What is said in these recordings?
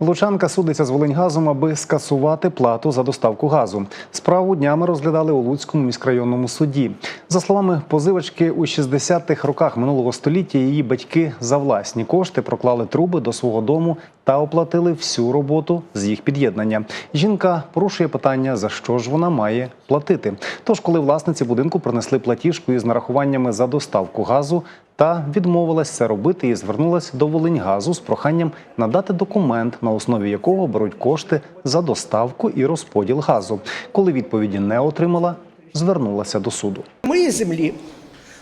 Лучанка судиться з Волиньгазом, аби скасувати плату за доставку газу. Справу днями розглядали у Луцькому міськрайонному суді. За словами позивачки, у 60-х роках минулого століття її батьки за власні кошти проклали труби до свого дому та оплатили всю роботу з їх під'єднання. Жінка порушує питання, за що ж вона має платити. Тож, коли власниці будинку принесли платіжку із нарахуваннями за доставку газу, та відмовилась це робити і звернулась до Волиньгазу з проханням надати документ, на основі якого беруть кошти за доставку і розподіл газу. Коли відповіді не отримала, звернулася до суду. В моїй землі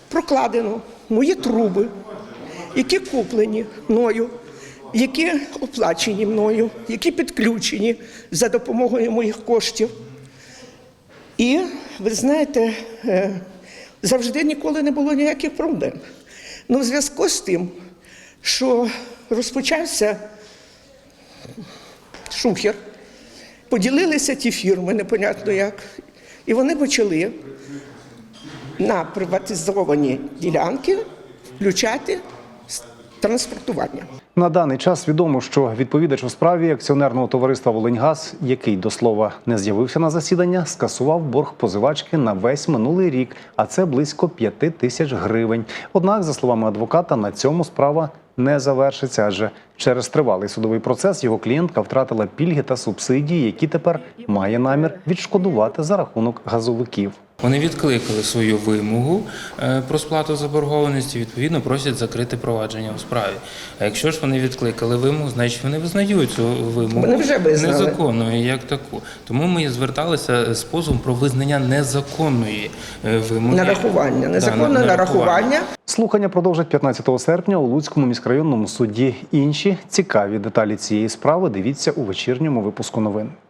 прокладено мої труби, які куплені мною, які оплачені мною, які підключені за допомогою моїх коштів. І ви знаєте, е, завжди ніколи не було ніяких проблем. Ну, в зв'язку з тим, що розпочався шухер, поділилися ті фірми, непонятно як, і вони почали на приватизовані ділянки включати транспортування. На даний час відомо, що відповідач у справі акціонерного товариства Волиньгаз, який до слова не з'явився на засідання, скасував борг позивачки на весь минулий рік, а це близько 5 тисяч гривень. Однак, за словами адвоката, на цьому справа не завершиться, адже через тривалий судовий процес його клієнтка втратила пільги та субсидії, які тепер має намір відшкодувати за рахунок газовиків. Вони відкликали свою вимогу е, про сплату заборгованості, відповідно просять закрити провадження у справі. А якщо ж вони відкликали вимогу, значить вони визнають цю вимогу Вони вже незаконною як таку. Тому ми зверталися з позовом про визнання незаконної е, вимоги. Нарахування, Да, незаконне на- нарахування. Слухання продовжать 15 серпня у Луцькому міськрайонному суді. Інші цікаві деталі цієї справи дивіться у вечірньому випуску новин.